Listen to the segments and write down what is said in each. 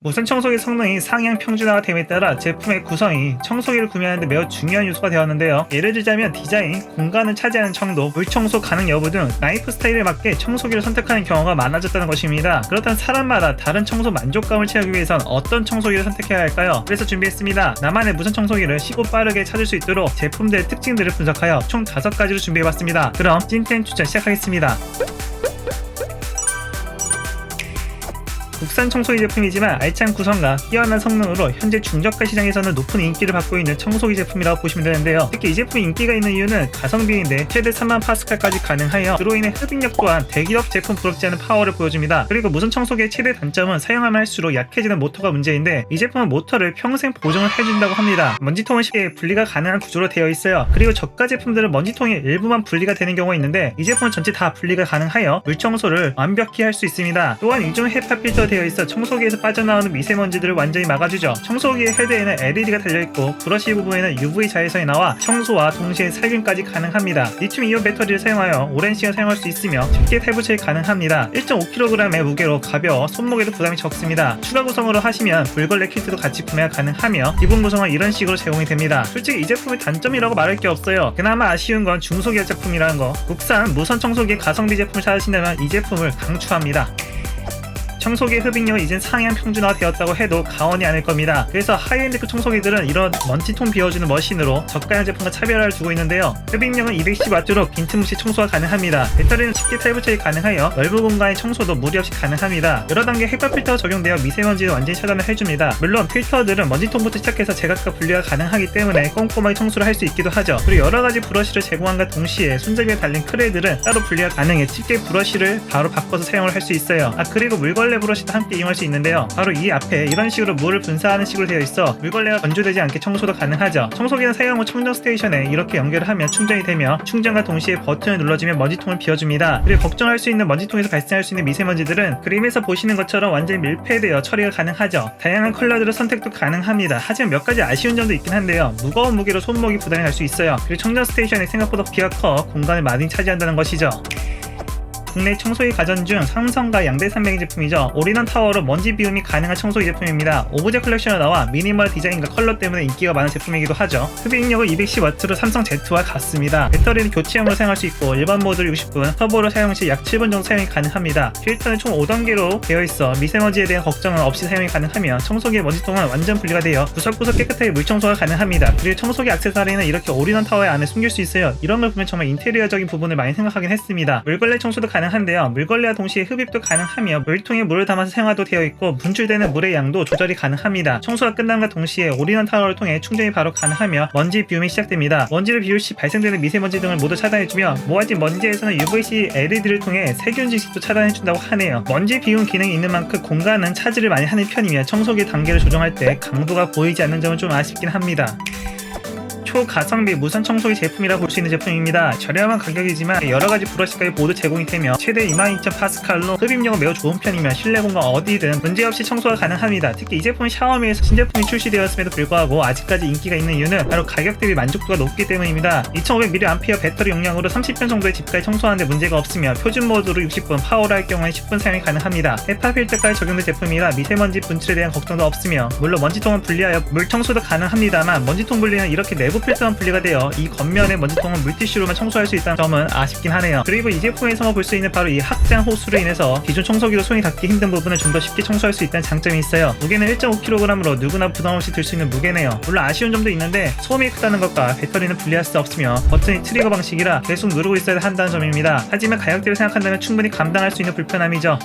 무선 청소기 성능이 상향 평준화가 됨에 따라 제품의 구성이 청소기를 구매하는데 매우 중요한 요소가 되었는데요. 예를 들자면 디자인, 공간을 차지하는 정도, 물 청소 가능 여부 등 라이프 스타일에 맞게 청소기를 선택하는 경우가 많아졌다는 것입니다. 그렇다면 사람마다 다른 청소 만족감을 취하기 위해선 어떤 청소기를 선택해야 할까요? 그래서 준비했습니다. 나만의 무선 청소기를 쉽고 빠르게 찾을 수 있도록 제품들의 특징들을 분석하여 총 5가지로 준비해봤습니다. 그럼 찐텐 추천 시작하겠습니다. 국산 청소기 제품이지만 알찬 구성과 뛰어난 성능으로 현재 중저가 시장에서는 높은 인기를 받고 있는 청소기 제품이라고 보시면 되는데요. 특히 이 제품이 인기가 있는 이유는 가성비인데 최대 3만 파스칼까지 가능하여 그로 인해 흡입력 또한 대기업 제품 부럽지 않은 파워를 보여줍니다. 그리고 무선 청소기의 최대 단점은 사용하면 할수록 약해지는 모터가 문제인데 이 제품은 모터를 평생 보증을 해준다고 합니다. 먼지통은 쉽게 분리가 가능한 구조로 되어 있어요. 그리고 저가 제품들은 먼지통의 일부만 분리가 되는 경우가 있는데 이 제품은 전체 다 분리가 가능하여 물 청소를 완벽히 할 수 있습니다. 또한 이중 헤파 필터 되어 있어 청소기에서 빠져나오는 미세먼지들을 완전히 막아주죠. 청소기의 헤드에는 LED가 달려있고 브러쉬 부분에는 UV 자외선이 나와 청소와 동시에 살균까지 가능합니다. 리튬 이온 배터리를 사용하여 오랜 시간 사용할 수 있으며 쉽게 탈부착이 가능합니다. 1.5kg의 무게로 가벼워 손목에도 부담이 적습니다. 추가 구성으로 하시면 물걸레 키트도 같이 구매가 가능하며 기본 구성은 이런 식으로 제공이 됩니다. 솔직히 이 제품의 단점이라고 말할 게 없어요. 그나마 아쉬운 건 중소기업 제품이라는 거. 국산 무선 청소기 가성비 제품을 찾으신다면 이 제품을 강추합니다. 청소기 흡입력은 이젠 상향 평준화 되었다고 해도 가언이 아닐 겁니다. 그래서 하이엔드급 청소기들은 이런 먼지통 비워주는 머신으로 저가형 제품과 차별화를 두고 있는데요. 흡입력은 210W로 빈틈없이 청소가 가능합니다. 배터리는 쉽게 탈부착이 가능하여 넓은 공간의 청소도 무리 없이 가능합니다. 여러 단계 헤파 필터가 적용되어 미세먼지를 완전히 차단을 해줍니다. 물론 필터들은 먼지통부터 시작해서 제각각 분리가 가능하기 때문에 꼼꼼하게 청소를 할 수 있기도 하죠. 그리고 여러 가지 브러쉬를 제공함과 동시에 손잡이에 달린 크레들은 따로 분리가 가능해 쉽게 브러쉬를 바로 바꿔서 사용을 할 수 있어요. 아 그리고 물 걸레 브러쉬도 함께 이용할 수 있는데요. 바로 이 앞에 이런 식으로 물을 분사하는 식으로 되어 있어 물걸레가 건조되지 않게 청소도 가능하죠. 청소기는 사용 후 충전 스테이션에 이렇게 연결을 하면 충전이 되며 충전과 동시에 버튼을 눌러주면 먼지통을 비워줍니다. 그리고 걱정할 수 있는 먼지통에서 발생할 수 있는 미세먼지들은 그림에서 보시는 것처럼 완전히 밀폐되어 처리가 가능하죠. 다양한 컬러들의 선택도 가능합니다. 하지만 몇 가지 아쉬운 점도 있긴 한데요. 무거운 무게로 손목이 부담이 갈 수 있어요. 그리고 충전 스테이션이 생각보다 부피가 커 공간을 많이 차지한다는 것이죠. 국내 청소기 가전 중 삼성과 양대 산맥의 제품이죠. 올인원 타워로 먼지 비움이 가능한 청소기 제품입니다. 오브제 컬렉션으로 나와 미니멀 디자인과 컬러 때문에 인기가 많은 제품이기도 하죠. 흡입력은 210W로 삼성 Z와 같습니다. 배터리는 교체형으로 사용할 수 있고 일반 모드를 60분, 터보로 사용 시 약 7분 정도 사용이 가능합니다. 필터는 총 5단계로 되어 있어 미세먼지에 대한 걱정은 없이 사용이 가능하며 청소기의 먼지통은 완전 분리가 되어 구석구석 깨끗하게 물청소가 가능합니다. 그리고 청소기 액세서리는 이렇게 올인원 타워에 안에 숨길 수 있어요. 이런 걸 보면 정말 인테리어적인 부분을 많이 생각하긴 했습니다. 물걸레 청소도 가능 한데요. 물걸레와 동시에 흡입도 가능하며 물통에 물을 담아서 사용하도 되어 있고 분출되는 물의 양도 조절이 가능합니다. 청소가 끝남과 동시에 올인원 타워를 통해 충전이 바로 가능하며 먼지 비움이 시작됩니다. 먼지를 비울 시 발생되는 미세먼지 등을 모두 차단해주며 모아진 먼지에서는 UVC LED를 통해 세균 지식도 차단해준다고 하네요. 먼지 비움 기능이 있는 만큼 공간은 차지를 많이 하는 편이며 청소기 단계를 조정할 때 강도가 보이지 않는 점은 좀 아쉽긴 합니다. 초가성비 무선 청소기 제품이라 볼 수 있는 제품입니다. 저렴한 가격이지만 여러 가지 브러쉬까지 모두 제공이 되며 최대 22,000파스칼로 흡입력은 매우 좋은 편이며 실내 공간 어디든 문제없이 청소가 가능합니다. 특히 이 제품은 샤오미에서 신제품이 출시되었음에도 불구하고 아직까지 인기가 있는 이유는 바로 가격 대비 만족도가 높기 때문입니다. 2500mAh 배터리 용량으로 30분 정도의 집까지 청소하는데 문제가 없으며 표준 모드로 60분, 파워를 할 경우에 10분 사용이 가능합니다. 헤파 필터까지 적용된 제품이라 미세먼지 분출에 대한 걱정도 없으며 물론 먼지통은 분리하여 물 청소도 가능합니다만 먼지통 분리는 이렇게 내부 필터만 분리가 되어 이 겉면의 먼지통은 물티슈로만 청소할 수 있다는 점은 아쉽긴 하네요. 그리고 이 제품에서 볼 수 있는 바로 이 확장 호수로 인해서 기존 청소기로 손이 닿기 힘든 부분을 좀 더 쉽게 청소할 수 있다는 장점이 있어요. 무게는 1.5kg으로 누구나 부담 없이 들 수 있는 무게네요. 물론 아쉬운 점도 있는데 소음이 크다는 것과 배터리는 분리할 수 없으며 버튼이 트리거 방식이라 계속 누르고 있어야 한다는 점입니다. 하지만 가격대를 생각한다면 충분히 감당할 수 있는 불편함이죠.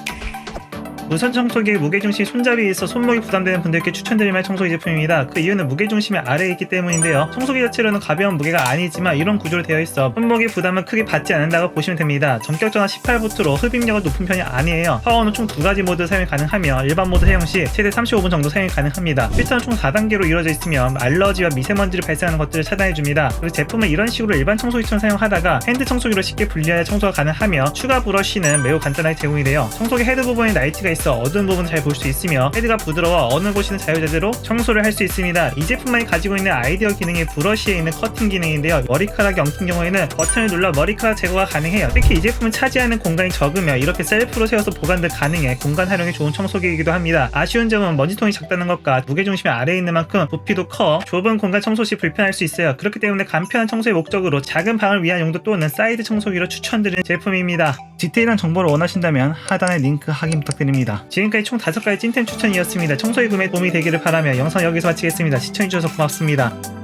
무선 청소기 무게중심 손잡이에 있어 손목이 부담되는 분들께 추천드릴 만한 청소기 제품입니다. 그 이유는 무게중심이 아래에 있기 때문인데요. 청소기 자체로는 가벼운 무게가 아니지만 이런 구조로 되어 있어 손목의 부담을 크게 받지 않는다고 보시면 됩니다. 전격 전화 18V로 흡입력은 높은 편이 아니에요. 파워는 총 두 가지 모드 사용이 가능하며 일반 모드 사용 시 최대 35분 정도 사용이 가능합니다. 필터는 총 4단계로 이루어져 있으며 알러지와 미세먼지를 발생하는 것들을 차단해줍니다. 그리고 제품은 이런 식으로 일반 청소기처럼 사용하다가 핸드 청소기로 쉽게 분리하여 청소가 가능하며 추가 브러쉬는 매우 간단하게 제공이 돼요. 청소기 헤드 부분에 나이트가 있어 어두운 부분 잘 볼 수 있으며 헤드가 부드러워 어느 곳이든 자유자재로 청소를 할 수 있습니다. 이 제품만이 가지고 있는 아이디어 기능이 브러쉬에 있는 커팅 기능인데요. 머리카락이 엉킨 경우에는 버튼을 눌러 머리카락 제거가 가능해요. 특히 이 제품은 차지하는 공간이 적으며 이렇게 셀프로 세워서 보관도 가능해 공간 활용에 좋은 청소기이기도 합니다. 아쉬운 점은 먼지통이 작다는 것과 무게중심이 아래에 있는 만큼 부피도 커 좁은 공간 청소 시 불편할 수 있어요. 그렇기 때문에 간편한 청소의 목적으로 작은 방을 위한 용도 또는 사이드 청소기로 추천드리는 제품입니다. 디테일한 정보를 원하신다면 하단에 링크 확인 부탁드립니다. 지금까지 총 5가지 찐템 추천이었습니다. 청소기 구매 도움이 되기를 바라며 영상 여기서 마치겠습니다. 시청해주셔서 고맙습니다.